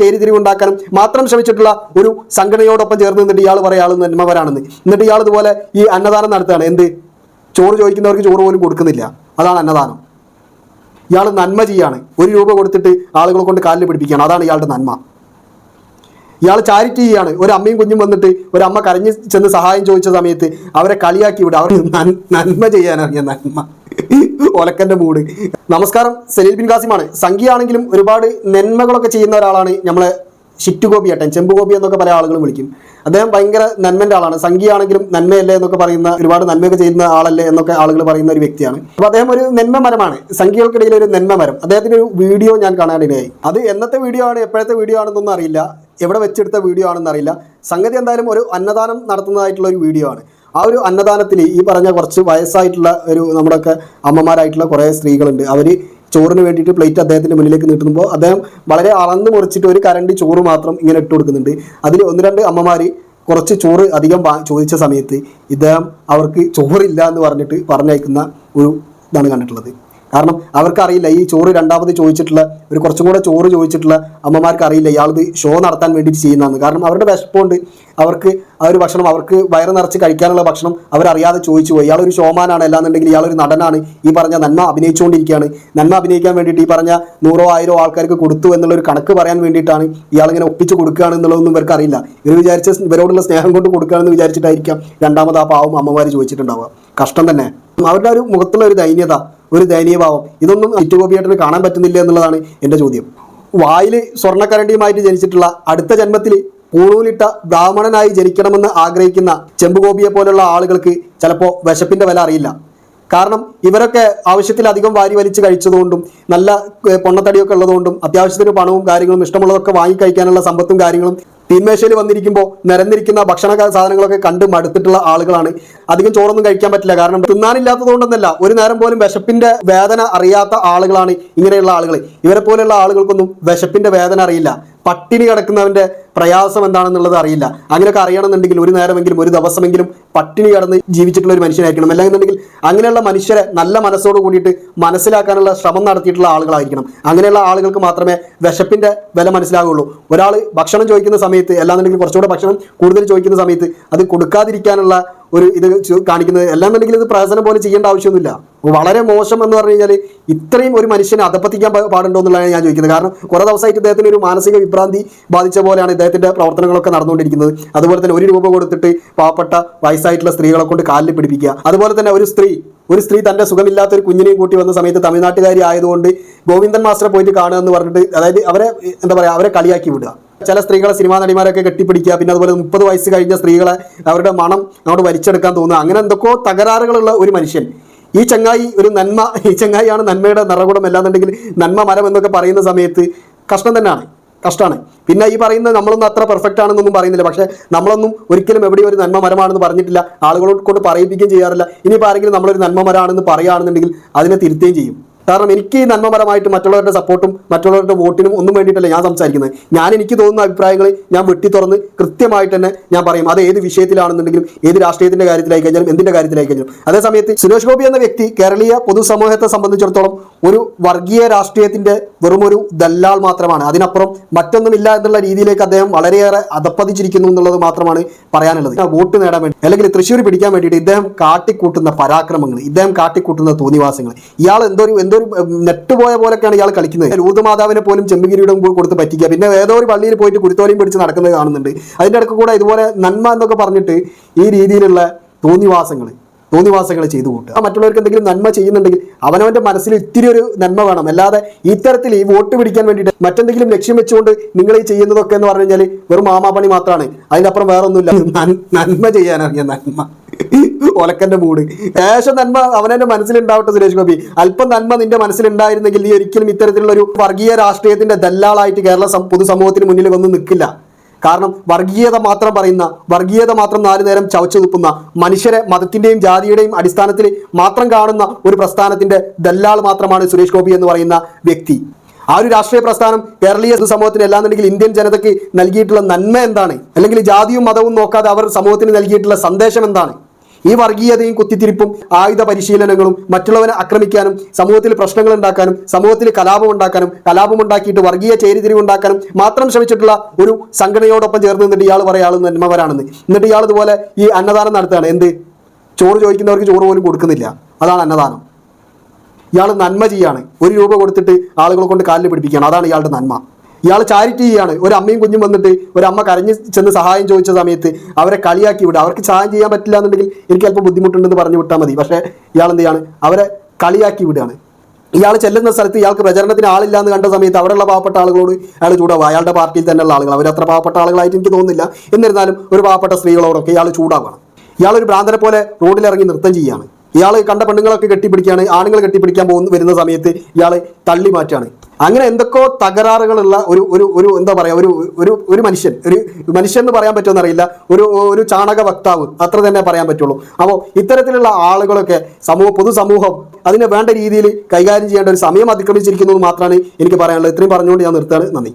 ചേരിതിരിവുണ്ടാക്കാനും മാത്രം ശ്രമിച്ചിട്ടുള്ള ഒരു സംഘടനയോടൊപ്പം ചേർന്ന് നിന്നിട്ട് ഇയാൾ പറയാൾ നന്മവരാണെന്ന് എന്നിട്ട് ഇയാൾ ഇതുപോലെ ഈ അന്നദാനം നടത്തുകയാണ്. എന്ത്? ചോറ് ചോദിക്കുന്നവർക്ക് ചോറ് പോലും കൊടുക്കുന്നില്ല. അതാണ് അന്നദാനം. ഇയാൾ നന്മ ചെയ്യാണ്. ഒരു രൂപ കൊടുത്തിട്ട് ആളുകളെ കൊണ്ട് കാലിൽ പിടിപ്പിക്കുകയാണ്. അതാണ് ഇയാളുടെ നന്മ. ഇയാൾ ചാരിറ്റി ചെയ്യാണ്. ഒരു അമ്മയും കുഞ്ഞും വന്നിട്ട് ഒരു അമ്മ കരഞ്ഞ് ചെന്ന് സഹായം ചോദിച്ച സമയത്ത് അവരെ കളിയാക്കി വിടുക. അവർ നന്മ ചെയ്യാനറിയ നന്മ. ഒലക്കന്റെ മൂട്. നമസ്കാരം സലീൽ ബിൻ കാസിമാണ് സംഖ്യയാണെങ്കിലും ഒരുപാട് നന്മകളൊക്കെ ചെയ്യുന്ന ഒരാളാണ് നമ്മളെ ഷിറ്റ് ഗോപി ഏട്ടൻ. ചെമ്പ് ഗോപി എന്നൊക്കെ പല ആളുകളും വിളിക്കും. അദ്ദേഹം ഭയങ്കര നന്മന്റെ ആളാണ്. സംഖ്യയാണെങ്കിലും നന്മയല്ലേ എന്നൊക്കെ പറയുന്ന ഒരുപാട് നന്മയൊക്കെ ചെയ്യുന്ന ആളല്ലേ എന്നൊക്കെ ആളുകൾ പറയുന്ന ഒരു വ്യക്തിയാണ്. അപ്പോൾ അദ്ദേഹം ഒരു നന്മ മരമാണ്. സംഖ്യകൾക്കിടയിൽ ഒരു നന്മ മരം. അദ്ദേഹത്തിന്റെ ഒരു വീഡിയോ ഞാൻ കാണാനിടയായി. അത് എന്നത്തെ വീഡിയോ ആണ് എപ്പോഴത്തെ വീഡിയോ ആണെന്നൊന്നും അറിയില്ല. എവിടെ വെച്ചെടുത്ത വീഡിയോ ആണെന്ന് അറിയില്ല സംഗതി എന്തായാലും ഒരു അന്നദാനം നടത്തുന്നതായിട്ടുള്ള ഒരു വീഡിയോ ആണ്. ആ ഒരു അന്നദാനത്തിൽ ഈ പറഞ്ഞ കുറച്ച് വയസ്സായിട്ടുള്ള ഒരു നമ്മുടെയൊക്കെ അമ്മമാരായിട്ടുള്ള കുറേ സ്ത്രീകളുണ്ട്. അവർ ചോറിന് വേണ്ടിയിട്ട് പ്ലേറ്റ് അദ്ദേഹത്തിന്റെ മുന്നിലേക്ക് നീട്ടുമ്പോൾ അദ്ദേഹം വളരെ അളന്ന് മുറിച്ചിട്ട് ഒരു കരണ്ടി ചോറ് മാത്രം ഇങ്ങനെ ഇട്ട് കൊടുക്കുന്നുണ്ട്. അതിൽ ഒന്ന് രണ്ട് അമ്മമാർ കുറച്ച് ചോറ് അധികം ചോദിച്ച സമയത്ത് ഇദ്ദേഹം അവർക്ക് ചോറില്ല എന്ന് പറഞ്ഞിട്ട് പറഞ്ഞയക്കുന്ന ഒരു ഇതാണ് കണ്ടിട്ടുള്ളത്. കാരണം അവർക്കറിയില്ല ഈ ചോറ് രണ്ടാമത് ചോദിച്ചിട്ടുള്ള ഒരു കുറച്ചും കൂടെ ചോറ് ചോദിച്ചിട്ടുള്ള അമ്മമാർക്ക് അറിയില്ല ഇയാളത് ഷോ നടത്താൻ വേണ്ടിയിട്ട് ചെയ്യുന്നതാണ് കാരണം അവരുടെ വിശപ്പുണ്ട്. അവർക്ക് ആ ഒരു ഭക്ഷണം അവർക്ക് വയറ് നിറച്ച് കഴിക്കാനുള്ള ഭക്ഷണം അവരറിയാതെ ചോദിച്ചു പോയി. ഇയാളൊരു ഷോമാനാണ് അല്ലാന്നുണ്ടെങ്കിൽ ഇയാളൊരു നടനാണ്. ഈ പറഞ്ഞ നന്മ അഭിനയിച്ചുകൊണ്ടിരിക്കുകയാണ്. നന്മ അഭിനയിക്കാൻ വേണ്ടിയിട്ട് ഈ പറഞ്ഞ നൂറോ ആയിരോ ആൾക്കാർക്ക് കൊടുത്തു എന്നുള്ളൊരു കണക്ക് പറയാൻ വേണ്ടിയിട്ടാണ് ഇയാളിങ്ങനെ ഒപ്പിച്ച് കൊടുക്കുകയാണ് എന്നുള്ളതൊന്നും ഇവർക്ക് അറിയില്ല ഇവർ വിചാരിച്ച ഇവരോടുള്ള സ്നേഹം കൊണ്ട് കൊടുക്കുകയാണെന്ന് വിചാരിച്ചിട്ടായിരിക്കാം രണ്ടാമത് ആ പാവം അമ്മമാർ ചോദിച്ചിട്ടുണ്ടാവുക. കഷ്ടം തന്നെ. അവരുടെ ഒരു മുഖത്തുള്ള ഒരു ദൈന്യത. ഒരു ദയനീയഭാവം ഇതൊന്നും ഇറ്റുഗോപിയേട്ടന് കാണാൻ പറ്റുന്നില്ല എന്നുള്ളതാണ് എന്റെ ചോദ്യം. വായിൽ സ്വർണക്കരണ്ടിയുമായിട്ട് ജനിച്ചിട്ടുള്ള അടുത്ത ജന്മത്തിൽ പൂണൂലിട്ട ബ്രാഹ്മണനായി ജനിക്കണമെന്ന് ആഗ്രഹിക്കുന്ന ചെമ്പുഗോപിയെ പോലുള്ള ആളുകൾക്ക് ചിലപ്പോൾ വിശപ്പിന്റെ വില അറിയില്ല. കാരണം ഇവരൊക്കെ ആവശ്യത്തിലധികം വാരി വലിച്ച് കഴിച്ചതുകൊണ്ടും നല്ല പൊണ്ണത്തടിയൊക്കെ ഉള്ളതുകൊണ്ടും അത്യാവശ്യത്തിന് പണവും കാര്യങ്ങളും ഇഷ്ടമുള്ളതൊക്കെ വാങ്ങി കഴിക്കാനുള്ള സമ്പത്തും കാര്യങ്ങളും തീന്മേശയിൽ വന്നിരിക്കുമ്പോൾ നിരന്നിരിക്കുന്ന ഭക്ഷണ സാധനങ്ങളൊക്കെ കണ്ട് മടുത്തിട്ടുള്ള ആളുകളാണ്. അധികം ചോറൊന്നും കഴിക്കാൻ പറ്റില്ല. കാരണം തിന്നാനില്ലാത്തത് കൊണ്ടൊന്നല്ല ഒരു നേരം പോലും വിശപ്പിന്റെ വേദന അറിയാത്ത ആളുകളാണ് ഇങ്ങനെയുള്ള ആളുകൾ ഇവരെ പോലെയുള്ള ആളുകൾക്കൊന്നും വിശപ്പിന്റെ വേദന അറിയില്ല. പട്ടിണി കിടക്കുന്നവന്റെ പ്രയാസം എന്താണെന്നുള്ളത് അറിയില്ല. അങ്ങനെയൊക്കെ അറിയണമെന്നുണ്ടെങ്കിൽ ഒരു നേരമെങ്കിലും ഒരു ദിവസമെങ്കിലും പട്ടിണി കിടന്ന് ജീവിച്ചിട്ടുള്ള ഒരു മനുഷ്യനായിരിക്കണം അല്ലെന്നുണ്ടെങ്കിൽ അങ്ങനെയുള്ള മനുഷ്യരെ നല്ല മനസ്സോട് കൂടിയിട്ട് മനസ്സിലാക്കാനുള്ള ശ്രമം നടത്തിയിട്ടുള്ള ആളുകളായിരിക്കണം. അങ്ങനെയുള്ള ആളുകൾക്ക് മാത്രമേ വിശപ്പിന്റെ വില മനസ്സിലാകുള്ളൂ. ഒരാൾ ഭക്ഷണം ചോദിക്കുന്ന സമയത്ത് അല്ലാന്നുണ്ടെങ്കിൽ കുറച്ചുകൂടെ ഭക്ഷണം കൂടുതൽ ചോദിക്കുന്ന സമയത്ത് അത് കൊടുക്കാതിരിക്കാനുള്ള ഒരു ഇത് കാണിക്കുന്നത്. അല്ലാന്നുണ്ടെങ്കിൽ ഇത് പ്രഹസനം പോലെ ചെയ്യേണ്ട ആവശ്യമൊന്നുമില്ല. വളരെ മോശം എന്ന് പറഞ്ഞു കഴിഞ്ഞാൽ ഇത്രയും ഒരു മനുഷ്യനെ അധപ്പത്തിക്കാൻ പാടുണ്ടോ എന്നുള്ളതാണ് ഞാൻ ചോദിക്കുന്നത്. കാരണം കുറേ ദിവസമായിട്ട് ഇദ്ദേഹത്തിന് ഒരു മാനസിക വിഭ്രാന്തി ബാധിച്ച പോലെയാണ് ഇദ്ദേഹത്തിന്റെ പ്രവർത്തനങ്ങളൊക്കെ നടന്നുകൊണ്ടിരിക്കുന്നത്. അതുപോലെ തന്നെ ഒരു രൂപ കൊടുത്തിട്ട് പാവപ്പെട്ട വയസ്സായിട്ടുള്ള സ്ത്രീകളെ കൊണ്ട് കാലിൽ പിടിപ്പിക്കുക. അതുപോലെ തന്നെ ഒരു സ്ത്രീ ഒരു സ്ത്രീ തന്റെ സുഖമില്ലാത്ത ഒരു കുഞ്ഞിനെയും കൂട്ടി വന്ന സമയത്ത് തമിഴ്നാട്ടുകാരി ആയതുകൊണ്ട് ഗോവിന്ദൻ മാസ്റ്ററെ പോയിട്ട് കാണുക എന്ന് പറഞ്ഞിട്ട് അതായത് അവരെ എന്താ പറയുക അവരെ കളിയാക്കി വിടുക. ചില സ്ത്രീകളെ സിനിമാ നടിമാരൊക്കെ കെട്ടിപ്പിടിക്കുക പിന്നെ അതുപോലെ മുപ്പത് വയസ്സ് കഴിഞ്ഞ സ്ത്രീകളെ അവരുടെ മണം അങ്ങോട്ട് വലിച്ചെടുക്കാൻ തോന്നുക. അങ്ങനെ എന്തൊക്കെയോ തകരാറുകളുള്ള ഒരു മനുഷ്യൻ. ഈ ചങ്ങായി ഒരു നന്മ ഈ ചങ്ങായിയാണ് നന്മയുടെ നിറകുടം അല്ലാന്നുണ്ടെങ്കിൽ നന്മ മരം എന്നൊക്കെ പറയുന്ന സമയത്ത് കഷ്ടം തന്നെയാണ്. കഷ്ടമാണ്. പിന്നെ ഈ പറയുന്നത് നമ്മളൊന്നും അത്ര പെർഫെക്റ്റ് ആണെന്നൊന്നും പറയുന്നില്ല. പക്ഷേ നമ്മളൊന്നും ഒരിക്കലും എവിടെയും ഒരു നന്മ മരമാണെന്ന് പറഞ്ഞിട്ടില്ല. ആളുകളോട് കൊണ്ട് പറയിപ്പിക്കുകയും ചെയ്യാറില്ല. ഇനിയിപ്പോൾ ആരെങ്കിലും നമ്മളൊരു നന്മ മരമാണെന്ന് പറയുകയാണെന്നുണ്ടെങ്കിൽ അതിനെ തിരുത്തുകയും ചെയ്യും. കാരണം എനിക്ക് നന്മപരമായിട്ട് മറ്റുള്ളവരുടെ സപ്പോർട്ടും മറ്റുള്ളവരുടെ വോട്ടിനും ഒന്നും വേണ്ടിയിട്ടല്ല ഞാൻ സംസാരിക്കുന്നത്. ഞാൻ എനിക്ക് തോന്നുന്ന അഭിപ്രായങ്ങൾ ഞാൻ വെട്ടി തുറന്ന് കൃത്യമായിട്ട് തന്നെ ഞാൻ പറയും. അത് ഏത് വിഷയത്തിലാണെന്നുണ്ടെങ്കിലും ഏത് രാഷ്ട്രീയത്തിന്റെ കാര്യത്തിലായി കഴിഞ്ഞാലും എന്തിന്റെ കാര്യത്തിലായി കഴിഞ്ഞാലും. അതേ സമയത്ത് സുരേഷ് ഗോപി എന്ന വ്യക്തി കേരളീയ പൊതുസമൂഹത്തെ സംബന്ധിച്ചിടത്തോളം ഒരു വർഗീയ രാഷ്ട്രീയത്തിന്റെ വെറുമൊരു ദല്ലാൾ മാത്രമാണ്. അതിനപ്പുറം മറ്റൊന്നുമില്ല എന്നുള്ള രീതിയിലേക്ക് അദ്ദേഹം വളരെയേറെ അധപ്പതിച്ചിരിക്കുന്നു എന്നുള്ളത് മാത്രമാണ് പറയാനുള്ളത്. വോട്ട് നേടാൻ വേണ്ടി അല്ലെങ്കിൽ തൃശ്ശൂർ പിടിക്കാൻ വേണ്ടിയിട്ട് ഇദ്ദേഹം കാട്ടിക്കൂട്ടുന്ന പരാക്രമങ്ങൾ ഇദ്ദേഹം കാട്ടിക്കൂട്ടുന്ന തോന്നിവാസങ്ങൾ ഇയാൾ എന്തോ എന്തോ ഒരു നെട്ടുപോയ പോലൊക്കെയാണ് ഇയാൾ കളിക്കുന്നത്. ലൂതമാതാവിനെ പോലും ചെമ്പുകിരീടം പോയി കൊടുത്ത് പറ്റിക്കുക. പിന്നെ ഏതോ ഒരു പള്ളിയിൽ പോയിട്ട് കുരുത്തോലയും പിടിച്ച് നടക്കുന്നത് കാണുന്നുണ്ട്. അതിന്റെ ഇടയ്ക്ക് കൂടെ ഇതുപോലെ നന്മ എന്നൊക്കെ പറഞ്ഞിട്ട് ഈ രീതിയിലുള്ള തോന്നിവാസങ്ങൾ തോന്നിവാസങ്ങൾ ചെയ്തു കൂട്ടുക. മറ്റുള്ളവർക്ക് എന്തെങ്കിലും നന്മ ചെയ്യുന്നുണ്ടെങ്കിൽ അവനവന്റെ മനസ്സിൽ ഇത്തിരി ഒരു നന്മ വേണം. അല്ലാതെ ഇത്തരത്തിൽ ഈ വോട്ട് പിടിക്കാൻ വേണ്ടിയിട്ട് മറ്റെന്തെങ്കിലും ലക്ഷ്യം വെച്ചുകൊണ്ട് നിങ്ങൾ ഈ ചെയ്യുന്നതൊക്കെ എന്ന് പറഞ്ഞു കഴിഞ്ഞാൽ വെറും മാമാപണി മാത്രമാണ് അതിനപ്പുറം വേറൊന്നുമില്ല. നന്മ ചെയ്യാനറിയാം നന്മ. ഒലക്കന്റെ മൂട്. ഏശം നന്മ അവനെന്റെ മനസ്സിലുണ്ടാവട്ടെ സുരേഷ് ഗോപി. അല്പം നന്മ നിന്റെ മനസ്സിലുണ്ടായിരുന്നെങ്കിൽ നീ ഒരിക്കലും ഇത്തരത്തിലുള്ള ഒരു വർഗീയ രാഷ്ട്രീയത്തിന്റെ ദല്ലാളായിട്ട് കേരള പൊതുസമൂഹത്തിന് മുന്നിൽ വന്ന് നിൽക്കില്ല. കാരണം വർഗീയത മാത്രം പറയുന്ന വർഗീയത മാത്രം നാലു നേരം ചവച്ചു തുപ്പുന്ന മനുഷ്യരെ മതത്തിന്റെയും ജാതിയുടെയും അടിസ്ഥാനത്തിൽ മാത്രം കാണുന്ന ഒരു പ്രസ്ഥാനത്തിന്റെ ദല്ലാൾ മാത്രമാണ് സുരേഷ് ഗോപി എന്ന് പറയുന്ന വ്യക്തി. ആ ഒരു രാഷ്ട്രീയ പ്രസ്ഥാനം കേരളീയ സമൂഹത്തിന് അല്ലാന്നുണ്ടെങ്കിൽ ഇന്ത്യൻ ജനതയ്ക്ക് നൽകിയിട്ടുള്ള നന്മ എന്താണ്? അല്ലെങ്കിൽ ജാതിയും മതവും നോക്കാതെ അവർ സമൂഹത്തിന് നൽകിയിട്ടുള്ള സന്ദേശം എന്താണ്? ഈ വർഗീയതയും കുത്തിത്തിരിപ്പും ആയുധ പരിശീലനങ്ങളും മറ്റുള്ളവനെ ആക്രമിക്കാനും സമൂഹത്തിൽ പ്രശ്നങ്ങൾ ഉണ്ടാക്കാനും സമൂഹത്തിൽ കലാപം ഉണ്ടാക്കാനും കലാപം ഉണ്ടാക്കിയിട്ട് വർഗീയ ചേരിതിരിവുണ്ടാക്കാനും മാത്രം ശ്രമിച്ചിട്ടുള്ള ഒരു സംഘടനയോടൊപ്പം ചേർന്ന് നിന്നിട്ട് ഇയാൾ പറയാൾ നന്മവരാണെന്ന് എന്നിട്ട് ഇയാൾ ഇതുപോലെ ഈ അന്നദാനം നടത്തുകയാണ്. എന്ത്? ചോറ് ചോദിക്കുന്നവർക്ക് ചോറ് പോലും കൊടുക്കുന്നില്ല. അതാണ് അന്നദാനം. ഇയാൾ നന്മ ചെയ്യാണ്. ഒരു രൂപ കൊടുത്തിട്ട് ആളുകളെ കൊണ്ട് കാലിൽ പിടിപ്പിക്കുകയാണ്. അതാണ് ഇയാളുടെ നന്മ. ഇയാൾ ചാരിറ്റി ചെയ്യാണ്. ഒരു അമ്മയും കുഞ്ഞും വന്നിട്ട് ഒരു അമ്മ കരഞ്ഞ് ചെന്ന് സഹായം ചോദിച്ച സമയത്ത് അവരെ കളിയാക്കി വിടുക അവർക്ക് സഹായം ചെയ്യാൻ പറ്റില്ല എന്നുണ്ടെങ്കിൽ എനിക്ക് അല്പം ബുദ്ധിമുട്ടുണ്ടെന്ന് പറഞ്ഞു വിട്ടാൽ മതി. പക്ഷേ ഇയാൾ എന്ത് ചെയ്യാണ്? അവരെ കളിയാക്കി വിടുകയാണ്. ഇയാൾ ചെല്ലുന്ന സ്ഥലത്ത് ഇയാൾക്ക് പ്രചരണത്തിന് ആളില്ല എന്ന് കണ്ട സമയത്ത് അവിടെയുള്ള പാവപ്പെട്ട ആളുകളോട് അയാൾ ചൂടാവുക അയാളുടെ പാർട്ടിയിൽ തന്നെയുള്ള ആളുകൾ. അവരത്ര പാവപ്പെട്ട ആളുകളായിട്ട് എനിക്ക് തോന്നുന്നില്ല. എന്നിരുന്നാലും ഒരു പാവപ്പെട്ട സ്ത്രീകളോടൊക്കെ ഇയാൾ ചൂടാവുകയാണ്. ഇയാൾ ഒരു ഭ്രാന്തനെ പോലെ റോഡിൽ ഇറങ്ങി നൃത്തം ചെയ്യുകയാണ്. ഇയാൾ കണ്ട പെണ്ണുങ്ങളൊക്കെ കെട്ടിപ്പിടിക്കുകയാണ്. ആണുങ്ങൾ കെട്ടിപ്പിടിക്കാൻ പോകുന്ന വരുന്ന സമയത്ത് ഇയാൾ തള്ളി മാറ്റാണ് അങ്ങനെ എന്തൊക്കെ തകരാറുകളുള്ള ഒരു ഒരു ഒരു എന്താ പറയുക ഒരു ഒരു ഒരു മനുഷ്യൻ ഒരു മനുഷ്യൻ എന്ന് പറയാൻ പറ്റുമെന്ന് അറിയില്ല ഒരു ഒരു ചാണക വക്താവ് അത്ര തന്നെ പറയാൻ പറ്റുള്ളൂ. അപ്പോൾ ഇത്തരത്തിലുള്ള ആളുകളൊക്കെ സമൂഹ പൊതുസമൂഹം അതിനെ വേണ്ട രീതിയിൽ കൈകാര്യം ചെയ്യേണ്ട ഒരു സമയം അതിക്രമിച്ചിരിക്കുന്നു മാത്രമാണ് എനിക്ക് പറയാനുള്ളത്. ഇത്രയും പറഞ്ഞുകൊണ്ട് ഞാൻ നിർത്താണ് നന്ദി.